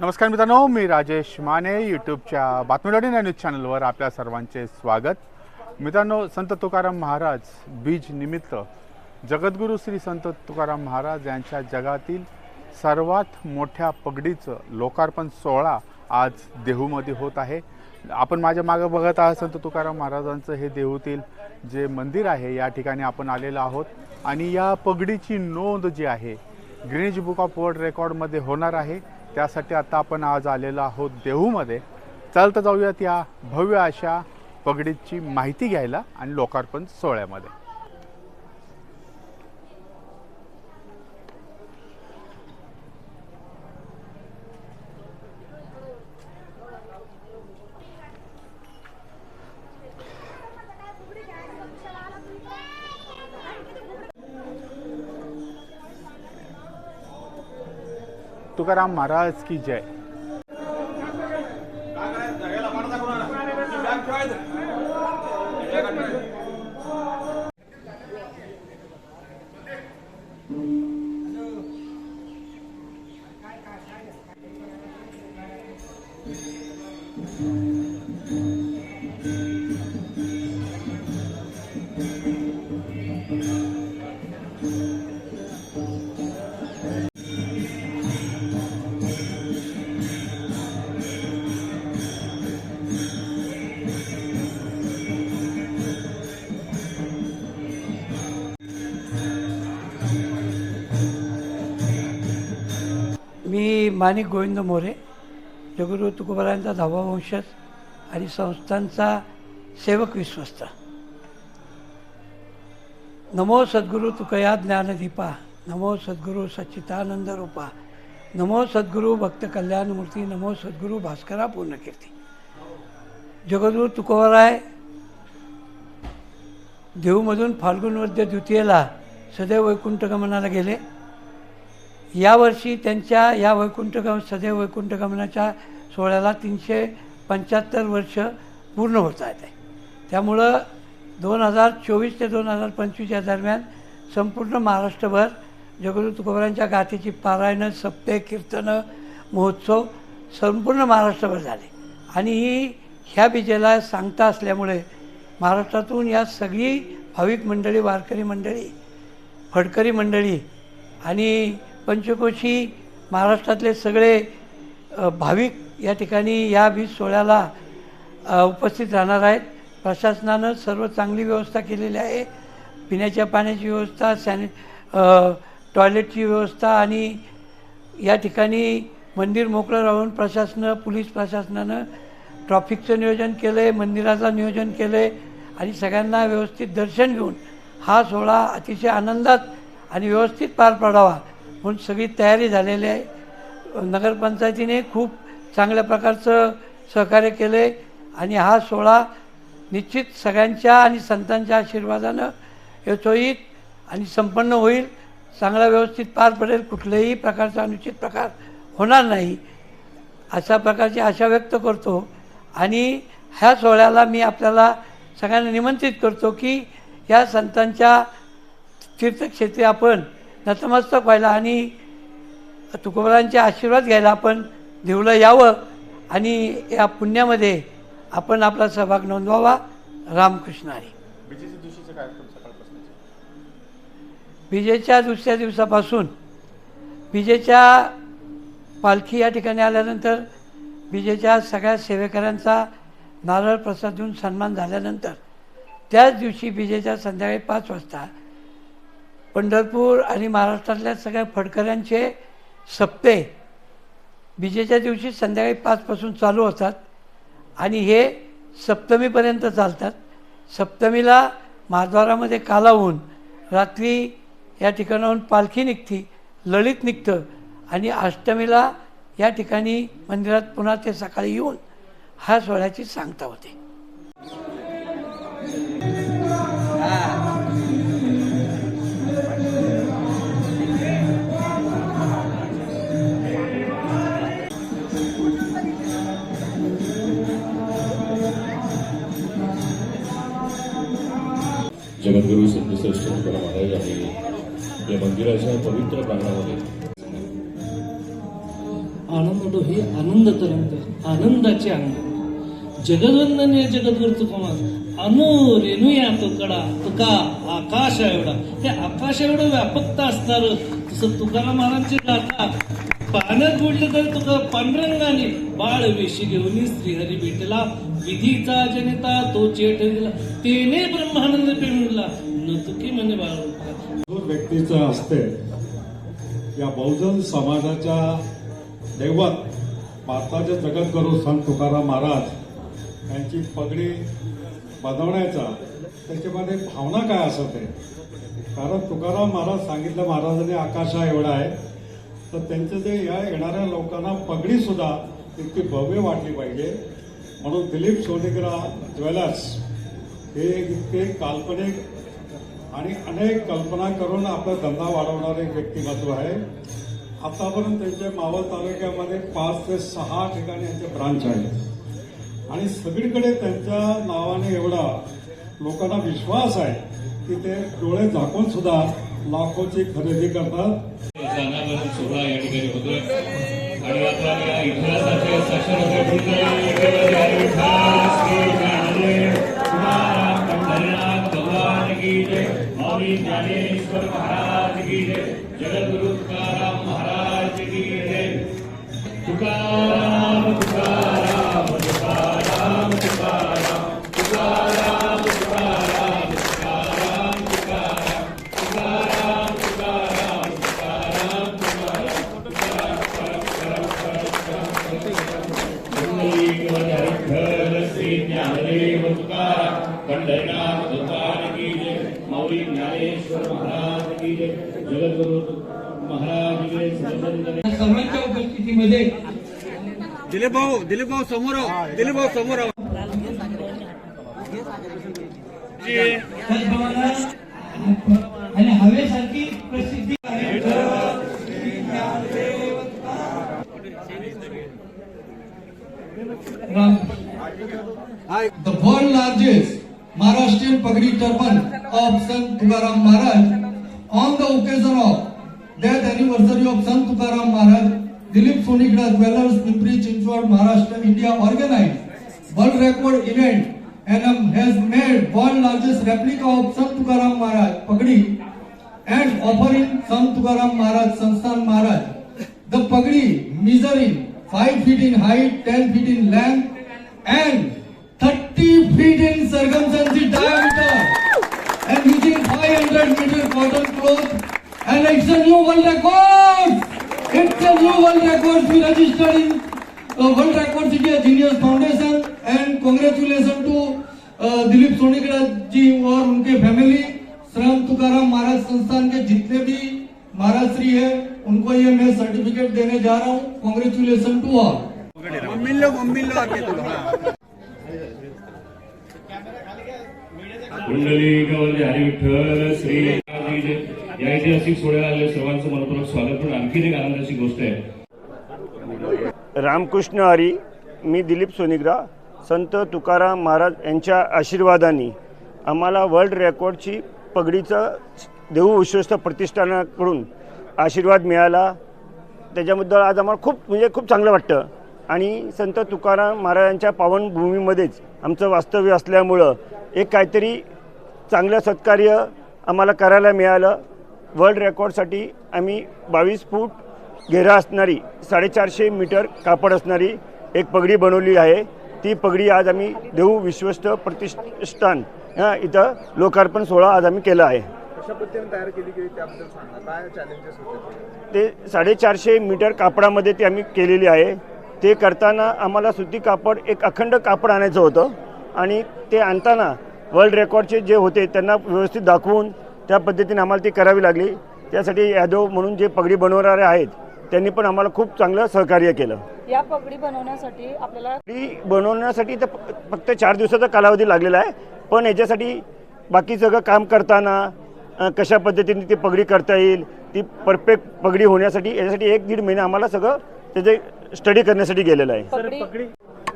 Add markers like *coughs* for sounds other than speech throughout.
नमस्कार मित्रांनो मी राजेश माने यूट्यूबच्या बातमीवाडी न्यूज चॅनलवर आपल्या सर्वांचे स्वागत. मित्रांनो संत तुकाराम महाराज बीज निमित्त जगद्गुरू श्री संत तुकाराम महाराज यांच्या जगातील सर्वात मोठ्या पगडीचं लोकार्पण सोहळा आज देहूमध्ये होत आहे. आपण माझ्या मागं बघत आहात संत तुकाराम महाराजांचं हे देहूतील जे मंदिर आहे या ठिकाणी आपण आलेलो आहोत. आणि या पगडीची नोंद जी आहे ग्रीनिज बुक ऑफ वर्ल्ड रेकॉर्डमध्ये होणार आहे. त्यासाठी आता आपण आज आलेलो आहोत देहूमध्ये. चालतं जाऊयात या भव्य अशा पगडीची माहिती घ्यायला आणि लोकार्पण सोहळ्यामध्ये. तुकाराम महाराज की जय. माणिक गोविंद मोरे जगुरु तुकोबारांचा धावा वंशज आणि संस्थांचा सेवक विश्वस्त. नमो सद्गुरू तुकया ज्ञानदीपा नमो सद्गुरू सच्चितानंद रूपा नमो सद्गुरू भक्त कल्याणमूर्ती नमो सद्गुरू भास्करा पूर्णकीर्ती. जगद्गुरू तुकोबाराय देहूमधून फाल्गुन वद्य द्वितीयेला सदैव वैकुंठगमनाला गेले. यावर्षी त्यांच्या या वैकुंठगम सदैव वैकुंठगमनाच्या सोहळ्याला तीनशे पंच्याहत्तर वर्ष पूर्ण होत आहेत. आहे त्यामुळं दोन हजार चोवीस ते दोन हजार पंचवीस या दरम्यान संपूर्ण महाराष्ट्रभर जगद्गुरू तुकोबारांच्या गाथेची पारायणं सप्ते कीर्तनं महोत्सव संपूर्ण महाराष्ट्रभर झाले. आणि ही ह्या विजेला सांगता असल्यामुळे महाराष्ट्रातून या सगळी भाविक मंडळी वारकरी मंडळी फडकरी मंडळी आणि पंचकोशी महाराष्ट्रातले सगळे भाविक या ठिकाणी या वीज सोहळ्याला उपस्थित राहणार आहेत. प्रशासनानं सर्व चांगली व्यवस्था केलेली आहे. पिण्याच्या पाण्याची व्यवस्था सॅनि टॉयलेटची व्यवस्था आणि या ठिकाणी मंदिर मोकळं राहून प्रशासनं पोलीस प्रशासनानं ट्रॉफिकचं नियोजन केलं आहे मंदिराचं नियोजन केलं आहे आणि सगळ्यांना व्यवस्थित दर्शन घेऊन हा सोहळा अतिशय आनंदात आणि व्यवस्थित पार पडावा. म्हणून सगळी तयारी झालेली आहे. नगरपंचायतीने खूप चांगल्या प्रकारचं सहकार्य केलं आहे आणि हा सोहळा निश्चित सगळ्यांच्या आणि संतांच्या आशीर्वादानं यथोहित आणि संपन्न होईल. चांगला व्यवस्थित पार पडेल. कुठल्याही प्रकारचा अनुचित प्रकार होणार नाही. अशा प्रकारची आशा व्यक्त करतो आणि ह्या सोहळ्याला मी आपल्याला सगळ्यांना निमंत्रित करतो की या संतांच्या तीर्थक्षेत्री आपण नतमस्तक व्हायला आणि तुकोबारांचे आशीर्वाद घ्यायला आपण देऊला यावं आणि या पुण्यामध्ये आपण आपला सहभाग नोंदवावा. रामकृष्ण हरी. विजेच्या दुसऱ्या दिवसापासून विजेच्या पालखी या ठिकाणी आल्यानंतर विजेच्या सगळ्या सेवेकऱ्यांचा नारळ प्रसाद देऊन सन्मान झाल्यानंतर त्याच दिवशी विजेच्या संध्याकाळी पाच वाजता पंढरपूर आणि महाराष्ट्रातल्या सगळ्या फडकऱ्यांचे सप्ते विजेच्या दिवशी संध्याकाळी पाचपासून चालू होतात आणि हे सप्तमीपर्यंत चालतात. सप्तमीला महाद्वारामध्ये कालावून रात्री या ठिकाणाहून पालखी निघती ललित निघतं आणि अष्टमीला या ठिकाणी मंदिरात पुन्हा ते सकाळी येऊन हा सोहळ्याची सांगता होते. जगद्गुरू तुकाराम महाराज आहे या मंदिराच्या पवित्र प्रांगणामध्ये आनंद हे आनंद तरंग आनंदाचे अंग. जगदवंदनीय जगद्गुरु तुकोमा अनु रेणुया तुकडा तुका आकाश एवढा. हे आकाश एवढं व्यापकता असणार तसं तुकाराम महाराजची गाथा पाण्यात बुडले तर तुका पांडुरंगाने बाळ वेशी घेऊन श्रीहरी भेटला. विधीचा जनिता तो चेट दिला. तेने ब्रह्मानंद पेमिला न म्हणजे म्हणे व्यक्तीचं असते या बहुजन समाजाच्या दैवत भारताचे जगद्गुरू संत तुकाराम महाराज यांची पगडी बनवण्याचा त्याच्यामध्ये भावना काय असत आहे? कारण तुकाराम महाराज सांगितलं महाराजांनी आकाशा एवढा आहे. तर त्यांचं जे या येणाऱ्या लोकांना पगडी सुद्धा इतकी भव्य वाटली पाहिजे. म्हणून दिलीप सोनेगरा ज्वेलर्स हे इतके काल्पनिक आणि अनेक कल्पना करून आपला धंदा वाढवणारे व्यक्तिमत्व आहे. आतापर्यंत त्यांच्या मावळ तालुक्यामध्ये पाच ते सहा ठिकाणी यांचे ब्रांच आहे आणि सगळीकडे त्यांच्या नावाने एवढा लोकांना विश्वास आहे की ते डोळे झाकून सुद्धा लाखोची खरेदी करतात. सोहळा या ठिकाणी होतोय. आणि आपण इतिहासाचे स्वामी ज्ञानेश्वर महाराज की जय. जगद्गुरु तुकाराम महाराज की जय. तुकाराम तुकाराम सर्वांच्या उपस्थितीमध्ये दिलीप भाऊ दिलीप भाऊ समोर. दिलीप भाऊ समोर आणि हवेसारखी प्रसिद्धी आहे Ram the world largest Maharashtrian Pagadi turban of Sant Tukaram Maharaj on the occasion of death anniversary of Sant Tukaram Maharaj Dilip Sonigara jewellers Pimpri Chinchwad Maharashtra India organise world record event ANM has made world largest replica of Sant Tukaram Maharaj पगडी and offering Sant Tukaram Maharaj Sansthan Maharaj the pagdi measuring five feet in height ten feet in length and thirty feet in circumference diameter and using five hundred metre cotton cloth and it's a new world record. It's a new world record we registered in uh, World Record City Genius Foundation and congratulations to uh, Dilip Sonikada ji और उनके family श्रम तुकाराम महाराज संस्थान के जितने भी महाराज श्री है उनको ये मैं सर्टिफिकेट देने जा रहा हूँ कॉन्ग्रेचुलेशन टू ऑल मम्मीलो मम्मीलो आते तुला हा. कुंडली गवळी हरिविठ्ठल श्री या ऐतिहासिक सोहळ्याला आलेल्या सर्वांचं मनपूर्वक स्वागत. पण आणखीन एक आनंदाची गोष्ट आहे. रामकृष्ण हरी मी दिलीप सोनिग्रा संत तुकाराम महाराज यांच्या आशीर्वादाने आम्हाला वर्ल्ड रेकॉर्डची पगडीचं देऊ विश्वस्त प्रतिष्ठानाकडून आशीर्वाद मिळाला. त्याच्याबद्दल आज आम्हाला खूप म्हणजे खूप चांगलं वाटतं. आणि संत तुकाराम महाराजांच्या पावनभूमीमध्येच आमचं वास्तव्य असल्यामुळं एक काहीतरी चांगलं सत्कार्य आम्हाला करायला मिळालं. वर्ल्ड रेकॉर्डसाठी आम्ही बावीस फूट घेरा असणारी साडेचारशे मीटर कापड असणारी एक पगडी बनवली आहे. ती पगडी आज आम्ही देऊ विश्वस्त प्रतिष्ठान. इथं लोकार्पण सोहळा आज आम्ही केला आहे. ते साडेचारशे मीटर कापडामध्ये ती आम्ही केलेली आहे. ते करताना आम्हाला सुती कापड एक अखंड कापड आणायचं होतं आणि ते आणताना वर्ल्ड रेकॉर्डचे जे होते त्यांना व्यवस्थित दाखवून त्या पद्धतीने आम्हाला ती करावी लागली. त्यासाठी यादव म्हणून जे पगडी बनवणारे आहेत त्यांनी पण आम्हाला खूप चांगलं सहकार्य केलं. या पगडी बनवण्यासाठी आपल्याला पगडी बनवण्यासाठी तर फक्त चार दिवसाचा कालावधी लागलेला आहे. पण याच्यासाठी बाकी सगळं काम करताना कशा पद्धतीने ती पगडी करता येईल ती परफेक्ट पगडी होण्यासाठी याच्यासाठी एक दीड महिना आम्हाला सगळं त्याचे स्टडी करण्यासाठी गेलेलं आहे. पगडी.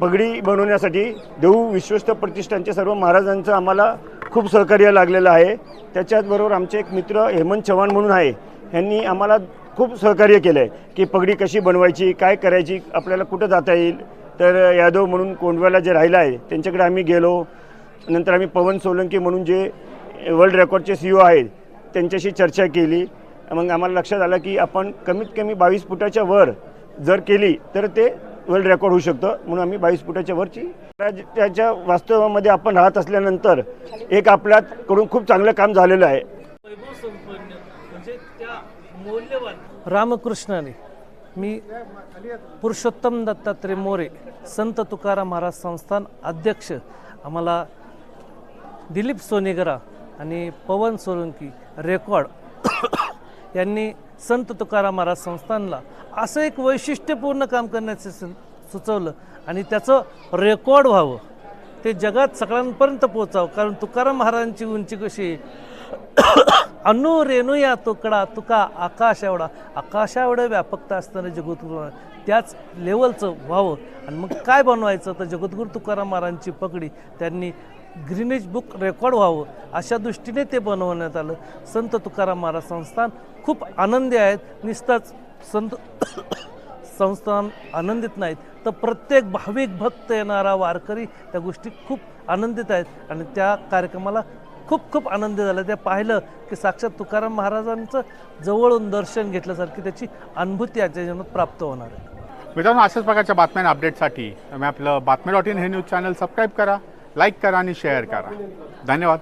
पगडी. बनवण्यासाठी देऊ विश्वस्त प्रतिष्ठानचे सर्व महाराजांचं आम्हाला खूप सहकार्य लागलेलं आहे. त्याच्याचबरोबर आमचे एक मित्र हेमंत चव्हाण म्हणून आहे यांनी आम्हाला खूप सहकार्य केलं आहे की पगडी कशी बनवायची काय करायची आपल्याला कुठं जाता येईल? तर यादव म्हणून कोंडव्याला जे राहिलं आहे त्यांच्याकडे आम्ही गेलो. नंतर आम्ही पवन सोलंकी म्हणून जे वर्ल्ड रेकॉर्डचे सी ओ आहेत त्यांच्याशी चर्चा केली. मग आम्हाला लक्षात आलं की आपण कमीत कमी बावीस फुटाच्या वर जर केली तर ते वर्ल्ड रेकॉर्ड होऊ शकतं. म्हणून आम्ही बावीस फुटाच्या वरची त्या- त्याच्या वास्तवामध्ये आपण राहत असल्यानंतर एक आपल्याकडून खूप चांगलं काम झालेलं आहे. रामकृष्णाने मी पुरुषोत्तम दत्तात्रय मोरे संत तुकाराम महाराज संस्थान अध्यक्ष आम्हाला दिलीप सोनेगरा आणि पवन सोलंकी रेकॉर्ड *coughs* यांनी संत तुकाराम महाराज संस्थानला असं एक वैशिष्ट्यपूर्ण काम करण्याचं सुचवलं. आणि त्याचं रेकॉर्ड व्हावं. ते जगात सगळ्यांपर्यंत पोचावं कारण तुकाराम महाराजांची उंची कशी अनु रेणू या तुकडा तुका आकाश एवढा. आकाशा एवढं व्यापकता असताना जगद्गुरू त्याच लेवलचं व्हावं. आणि मग काय बनवायचं? तर जगद्गुरू तुकाराम महाराजांची पगडी. त्यांनी ग्रीनिज बुक रेकॉर्ड व्हावं. अशा दृष्टीने ते बनवण्यात आलं. संत तुकाराम महाराज संस्थान खूप आनंदी आहेत. निस्ताच संत संस्थान आनंदित नाहीत. तर प्रत्येक भाविक भक्त येणारा वारकरी त्या गोष्टी खूप आनंदित आहेत. आणि त्या कार्यक्रमाला खूप खूप आनंद झाला. ते पाहिलं की साक्षात तुकाराम महाराजांचं जवळून दर्शन घेतल्यासारखी त्याची अनुभूती याच्या जीवनात प्राप्त होणार आहे. मित्रांनो अशाच प्रकारच्या बातम्या अपडेटसाठी तुम्ही आपलं बातमी डॉट इन हे न्यूज चॅनल सबस्क्राईब करा लाईक करा आणि शेअर करा. धन्यवाद.